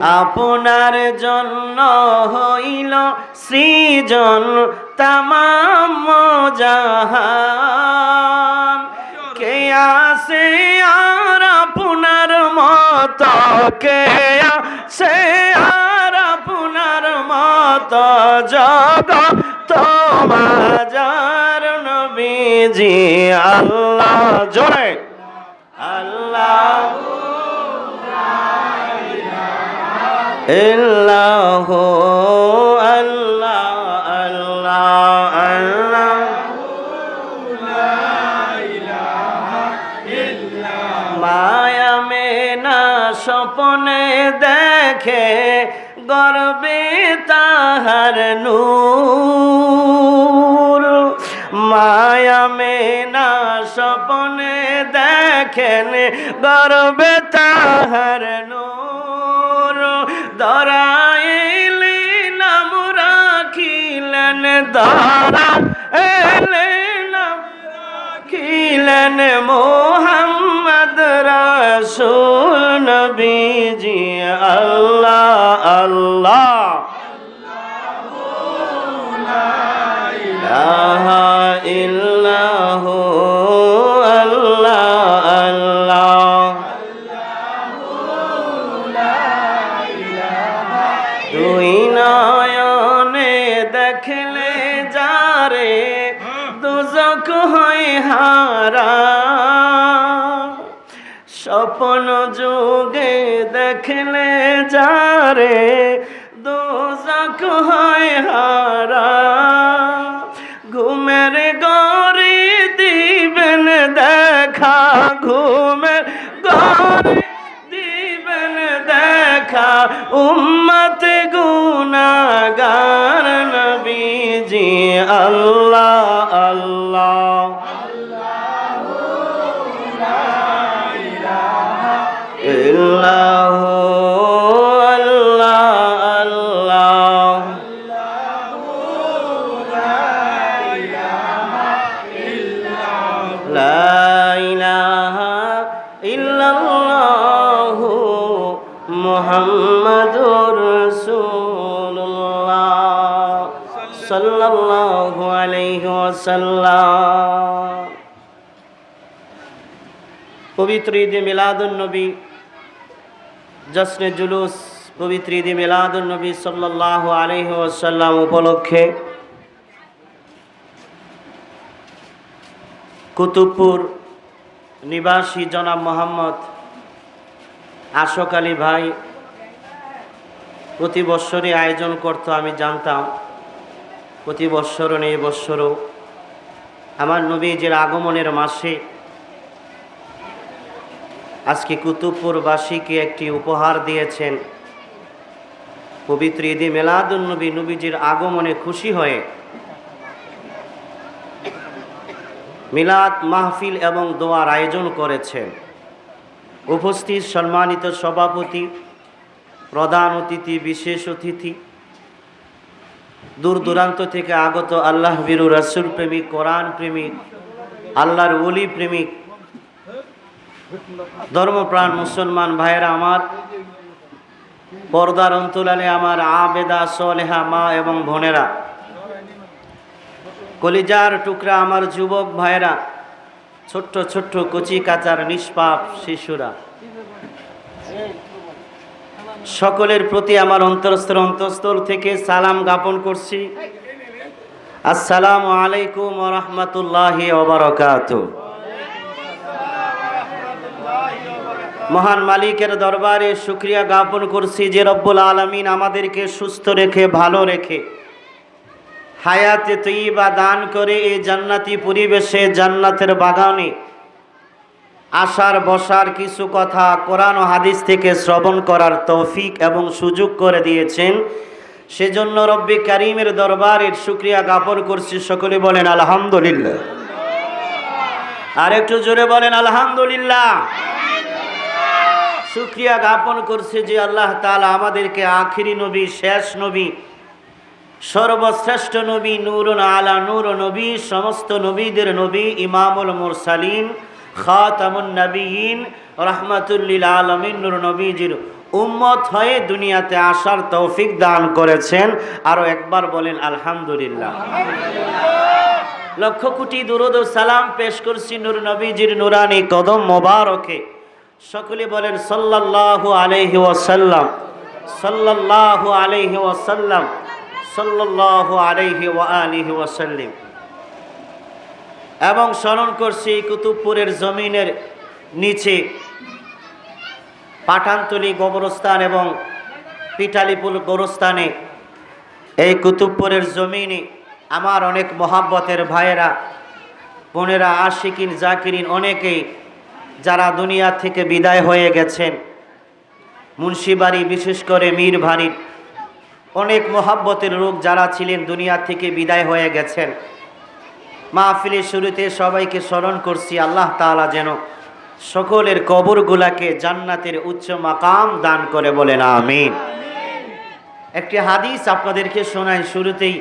আপনার জন্য হইল সৃজন জাহান। কে আসে আর আপনার মত? কে আসে আর আপনার মত? জগ তোমার নবীজি, আল্লাহ জয় আল্লাহ। ইল্লাহ আল্লাহ আল্লাহ আল্লাহ। মায়া মেনা স্বপনে দেখে গর্বে তাহার নূর। মায়া মেনা স্বপনে দেখেন গর্বে তাহার নূর। দরা এলে নাম রাখিলেন মোহাম্মদ রাসূল নবীজি, আল্লাহ আল্লাহ। ইলাহা ইল্লাহু আল্লাহ আল্লাহ। দুই নয়নে দেখলে হারা স্বপ্ন যুগে দেখলে যারে দুজক হয় হারা। ঘুমের গড়ি দিবেন দেখা, ঘুমের গড়ি দিবেন দেখা। উম্মত গুনাগার নবীজি আল্লাহ মুহাম্মাদুর পবিত্র ঈদে মিলাদুন নবী, জশ্নে জুলুস, পবিত্র ঈদে মিলাদুন নবী সাল্লাল্লাহু আলাইহি উপলক্ষে কুতুবপুর নিবাসী জনাব মোহাম্মদ আশোক আলী ভাই প্রতি বৎসরই আয়োজন করত, আমি জানতাম। প্রতি বৎসরও নেই বৎসরও। আমার নবীজের আগমনের মাসে আজকে কুতুবপুরবাসীকে একটি উপহার দিয়েছেন। পবিত্র ঈদে মেলাদুন নবী নবীজির আগমনে খুশি হয়ে মিলাদ মাহফিল এবং দোয়ার আয়োজন করেছেন। উপস্থিত সম্মানিত সভাপতি, প্রধান অতিথি, বিশেষ অতিথি দূর দূরান্ত থেকে আগত আল্লাহ বীরু রাসুল প্রেমিক, কোরআন প্রেমিক, আল্লাহর ওলি প্রেমিক, ধর্মপ্রাণ মুসলমান ভাইয়েরা আমার, পর্দার অন্তলালে আমার আবেদা সলেহা মা এবং বোনেরা, কলিজার টুকরা আমার যুবক ভাইয়েরা ছোট্ট ছোট্ট কচি কাচার নিষ্পাপ শিশুরা। সকলের প্রতি আমার অন্তরস্থর অন্তঃস্থল থেকে সালাম জ্ঞাপন করছি। আসসালামু আলাইকুম রহমতুল্লাহি ওবরকাত মহান মালিকের দরবারে শুক্রিয়া জ্ঞাপন করছি যে রব্বুল আলমিন আমাদেরকে সুস্থ রেখে, ভালো রেখে হায়াতে তৈবা দান করে এই জান্নাতি পরিবেশে জান্নাতের বাগানে আসার, বসার কিছু কথা কোরআন ও হাদিস থেকে শ্রবণ করার তৌফিক এবং সুযোগ করে দিয়েছেন। সেজন্য রব্বি করিমের দরবারের শুক্রিয়া জ্ঞাপন করছি। সকলে বলেন আলহামদুলিল্লাহ। আর একটু জোরে বলেন আলহামদুলিল্লাহ। শুক্রিয়া জ্ঞাপন করছে যে আল্লাহ তালা আমাদেরকে আখিরি নবী, শেষ নবী সর্বশ্রেষ্ঠ নবী, নূরুন আলা নূর নবী, সমস্ত নবীদের নবী, ইমামুল মুরসালিন, খাতামুন নবীন রহমাতুল্লিল আলমিন নূর নবীজির উম্মত হয়ে দুনিয়াতে আসার তৌফিক দান করেছেন। আরও একবার বলেন, আলহামদুলিল্লাহ। লক্ষ কোটি দুরুদ সালাম পেশ করছি নূর নবীজির নুরানি কদম মোবারকে। সকলে বলেন, সাল্লাল্লাহু আলাইহি ওয়াসাল্লাম, সাল্লাল্লাহু আলাইহি ওয়াসাল্লাম। ওয়াসাল্লিম। এবং স্মরণ করছি কুতুবপুরের জমিনের নিচে পাঠানতলি গোবরস্থান এবং পিঠালিপুর গোরস্থানে এই কুতুবপুরের জমিনে আমার অনেক মহাব্বতের ভাইয়েরা, বোনেরা, আশিকিন, জাকিরিন অনেকেই যারা দুনিয়া থেকে বিদায় হয়ে গেছেন। মুন্সিবাড়ি বিশেষ করে মীর ভারির অনেক মোহাব্বতের লোক যারা ছিলেন দুনিয়া থেকে বিদায় হয়ে গেছেন। মাহফিলের শুরুতে সবাইকে স্মরণ করছি, আল্লাহ তালা যেন সকলের কবরগুলাকে জান্নাতের উচ্চ মাকাম দান করে বলেন, আমিন। একটি হাদিস আপনাদেরকে শোনায় শুরুতেই